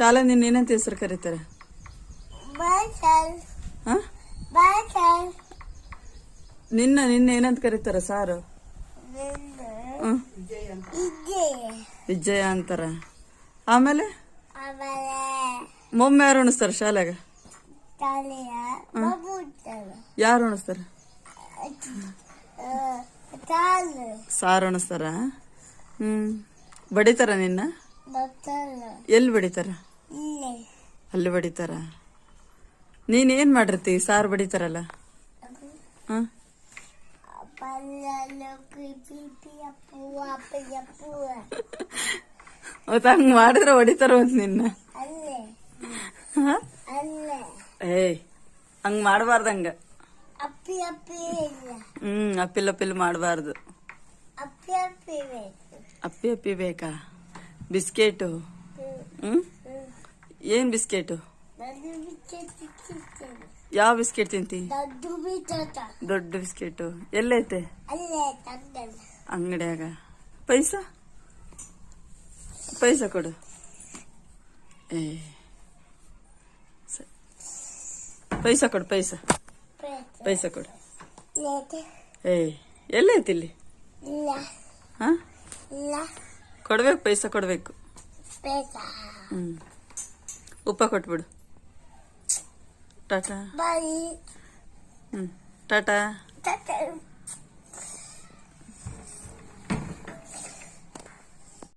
ಶಾಲೆ ನಿನ್ನ ಏನಂತ ಹೆಸರು ಕರೀತಾರೆ? ನಿನ್ನ ನಿನ್ನ ಏನಂತ ಕರೀತಾರ ಸಾರು? ವಿಜಯ. ಅಂತಾರ. ಆಮೇಲೆ? ಮೊಮ್ಮೆ ಯಾರು ಉಣಿಸ್ತಾರ ಶಾಲೆಗ? ಯಾರು ಉಣಿಸ್ತಾರ? ಸಾರು ಉಣಿಸ್ತಾರ? ಹ್ಮ್. ಬಡಿತಾರ ನಿನ್ನ? ಎಲ್ಲಿ ಬಡಿತಾರ? ಅಲ್ಲಿ ಬಡಿತಾರ? ನೀನ್ ಏನ್ ಮಾಡಿರ್ತಿ? ಸಾರು ಬಡಿತಾರಲ್ಲ? ಹಾಂ? ಮಾಡಿದ್ರೆ ಹೊಡಿತಾರ ಅಂತ ನಿನ್ನ? ಏಯ್, ಹಂಗ್ ಮಾಡಬಾರ್ದು ಹಂಗ. ಅಪ್ಪಿ ಅಪ್ಪಿ ಇಲ್ಲ ಹ್ಮ್, ಅಪ್ಪಿಲ್ ಅಪ್ಪಿಲ್ ಮಾಡಬಾರ್ದು. ಅಪ್ಪಿ ಅಪ್ಪಿ ಬೇಕು? ಬಿಸ್ಕೆಟು? ಹ್ಮ್. ಏನ್ ಬಿಸ್ಕೆಟ್? ಯಾವ ಬಿಸ್ಕೆಟ್ ತಿಂತಿ? ದೊಡ್ಡ ಬಿಸ್ಕೆಟ್. ಎಲ್ಲೈತೆ? ಅಂಗಡಿಯಾಗ. ಪೈಸಾ? ಪೈಸಾ ಕೊಡು. ಏ ಪೈಸಾ ಕೊಡು ಪೈಸಾ. ಪೈಸ. ಕೊಡು. ಏ ಎಲ್ಲೈತಿ ಇಲ್ಲಿ? ಕೊಡ್ಬೇಕು ಪೈಸಾ ಕೊಡ್ಬೇಕು. ಹ್ಮ್. ಉಪ್ಪ ಕೊಟ್ಬಿಡು. ಟಾಟಾ. ಬಾಯಿ. ಹ್ಮ್ ಟಾಟಾ.